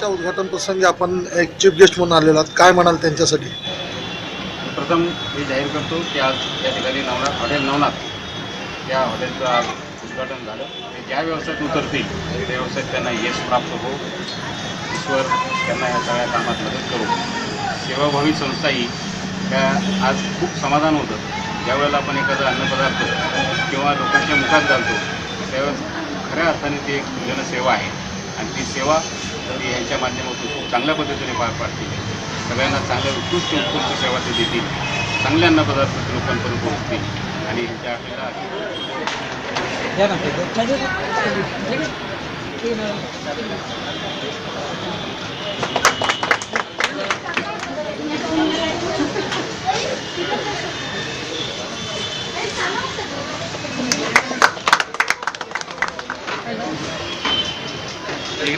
नवनाथच्या उद्घाटन प्रसंगी आपण एक चीफ गेस्ट म्हणून आलेलो आहात. काय म्हणाल त्यांच्यासाठी? प्रथम मी जाहीर करतो की आज या ठिकाणी नवनाथ हॉटेल नवनाथ या हॉटेलचं आज उद्घाटन झालं. आणि ज्या व्यवसायात उतरतील त्या व्यवसायात त्यांना यश प्राप्त हो ईश्वर त्यांना या सगळ्या कामात मदत करू. सेवाभावी संस्था ही त्या आज खूप समाधान होतं. ज्यावेळेला आपण एखादा अन्नपदार्थ किंवा लोकांच्या मुखात घालतो त्यावेळेस खऱ्या अर्थाने ती एक जनसेवा आहे. आणि ती सेवा ती यांच्या माध्यमातून खूप चांगल्या पद्धतीने पार पाडतील. सगळ्यांना चांगल्या उत्कृष्ट उत्कृष्ट सेवा ते देतील. चांगले अन्नपदार्थ ते लोकांपर्यंत पोहोचतील. आणि त्या हॉटेलला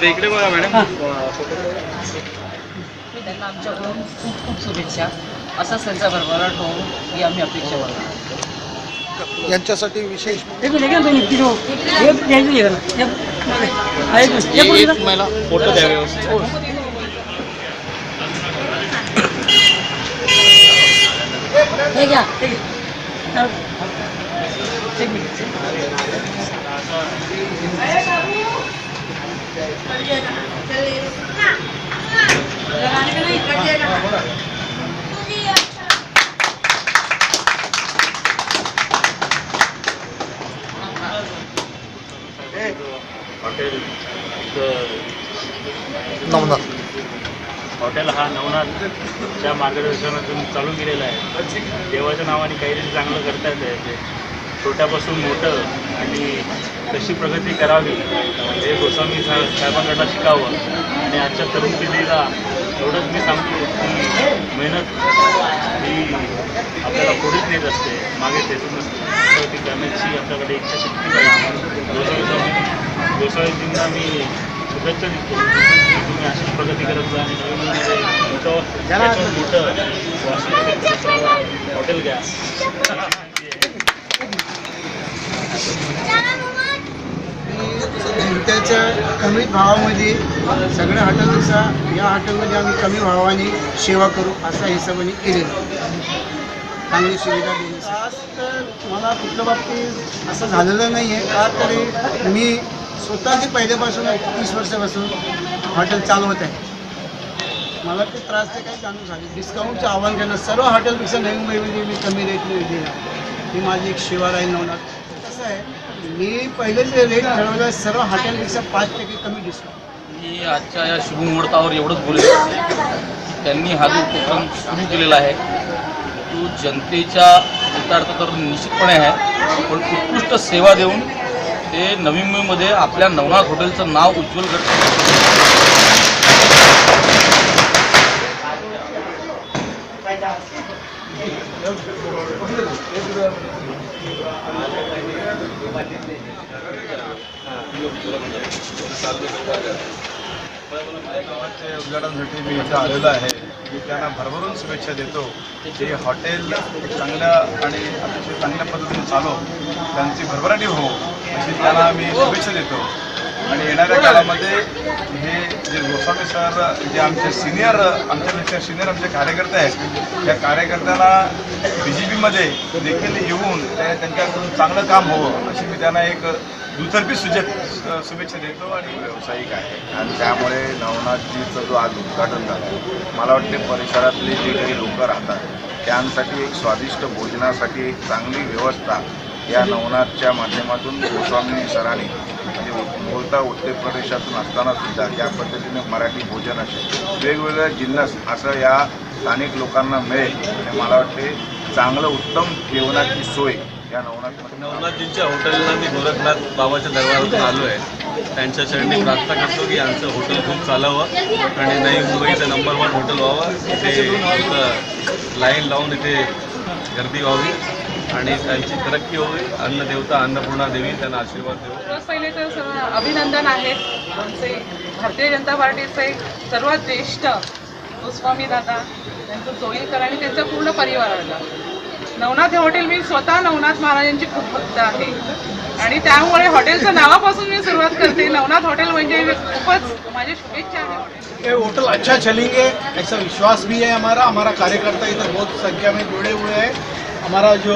इकडे इकडे बघा मॅडम. मी त्यांना आमच्याकडून खूप खूप शुभेच्छा. असाच त्यांचा भरभराट होऊ ही आम्ही अपेक्षा करतो. यांच्यासाठी विशेष मला फोटो द्या व्यवस्थित. हे. घ्या हॉटेल नवनाथ. हॉटेल हा नवनाथच्या मार्गदर्शनातून चालू केलेला आहे. देवाच्या नावाने काहीतरी चांगलं करता येतं याचे छोट्यापासून मोठं आणि कशी प्रगती करावी. हे गोस्वामी सा साहेबांकडनं शिकावं. आणि आजच्या तरुण पिढीला एवढंच मी सांगतो की मेहनत ही आपल्याला पुढेच नेत असते. मागे ठेचून नसते प्रगती करण्याची आपल्याकडे इच्छाशक्ती पाहिजे. गोस्वामीजींना मी शुभेच्छा देतो तुम्ही अशीच प्रगती करत जा आणि मोठं याच्यावर मोठं वाशिम हॉटेल घ्या. त्याच्या कमी भावामध्ये सगळ्या हॉटेलपेक्षा या हॉटेलमध्ये आम्ही कमी भावाने सेवा करू असा हिशोबाने केलेला चांगली सुविधा दिली आज तर मला कुठल्या बाबतीत असं झालेलं नाही आहे का तरी मी स्वतःची पहिल्यापासून तीस वर्षापासून हॉटेल चालवत आहे. मला ते त्रास ते काही जाणून झाले. डिस्काउंटचं आव्हान करणं सर्व हॉटेलपेक्षा नवीन मुंबईमध्ये मी कमी रेटने दिला. ही माझी एक सेवा आहे नवनाथ. कसं आहे मी पहिले जे रेट ठरवलं आहे सर्व हॉटेलपेक्षा पाच टक्के कमी डिस्काउंट मी आजच्या या शुभमुहूर्तावर एवढंच बोलेल त्यांनी हा जो उपक्रम सुरू केलेला आहे तो जनतेच्या हितार्थ तर निश्चितपणे आहे पण उत्कृष्ट सेवा देऊन ते नवी मुंबईमध्ये आपल्या नवनाथ हॉटेलचं नाव उज्ज्वल करतात माझ्या उद्घाटनासाठी मी इथं आलेलो आहे. मी त्यांना भरभरून शुभेच्छा देतो की हॉटेल चांगल्या आणि अतिशय चांगल्या पद्धतीने चालव त्यांची भरभराटी हो अशी त्यांना मी शुभेच्छा देतो. आणि येणाऱ्या काळामध्ये हे जे गोस्वामी सर जे आमचे सिनियर आमच्यापेक्षा सिनियर आमचे कार्यकर्ते आहेत त्या कार्यकर्त्यांना बी जे पीमध्ये देखील येऊन त्यांच्याकडून चांगलं काम होवं अशी मी त्यांना एक दुतर्फी सुजत शुभेच्छा देतो आणि व्यावसायिक आहे. आणि त्यामुळे नवनाथजीचं जो आज उद्घाटन झालं मला वाटते परिसरातले जे काही लोक राहतात त्यांसाठी एक स्वादिष्ट भोजनासाठी एक चांगली व्यवस्था या नवनाथच्या माध्यमातून गोस्वामी सरांनी म्हणजे बोलता उत्तर प्रदेशातून असताना सुद्धा ज्या पद्धतीने मराठी भोजन असेल वेगवेगळ्या जिन्नस असं या स्थानिक लोकांना मिळेल आणि मला वाटते चांगलं उत्तम जेवणाची सोय या नवनाथमध्ये नवनाथजींच्या हॉटेलला मी गोरखनाथ बाबाच्या दरबारातून आलो आहे त्यांच्या चरणी प्रार्थना करतो की यांचं हॉटेल खूप चालावं आणि नवी मुंबईचं नंबर वन हॉटेल व्हावं. इथे लाईन लावून इथे गर्दी व्हावी आणि त्यांची तरक्की होईल अन्नदेवता अन्नपूर्णा देवी त्यांना आशीर्वाद देऊ. पहिले तर सर्व अभिनंदन आहे आमचे भारतीय जनता पार्टीचे सर्वात ज्येष्ठ गोस्वामी दादा त्यांचं चोईलकर आणि त्यांच्या पूर्ण परिवाराला नवनाथ हे हॉटेल मी स्वतः नवनाथ महाराजांची खूप भक्त आहे. आणि त्यामुळे हॉटेलच्या नावापासून मी सुरुवात करते. नवनाथ हॉटेल म्हणजे खूपच माझ्या शुभेच्छा आहे ये होटल अच्छा चलेंगे ऐसा विश्वास भी है हमारा. हमारा कार्यकर्ता इधर बहुत संख्या में जुड़े हुए हैं. हमारा जो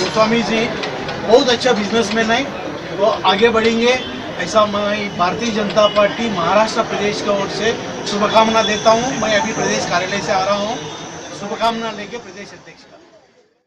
गोस्वामी जी बहुत अच्छा बिजनेसमैन है. वो आगे बढ़ेंगे. ऐसा मैं भारतीय जनता पार्टी महाराष्ट्र प्रदेश की ओर से शुभकामना देता हूँ. मैं अभी प्रदेश कार्यालय से आ रहा हूँ. शुभकामना लेके प्रदेश अध्यक्ष का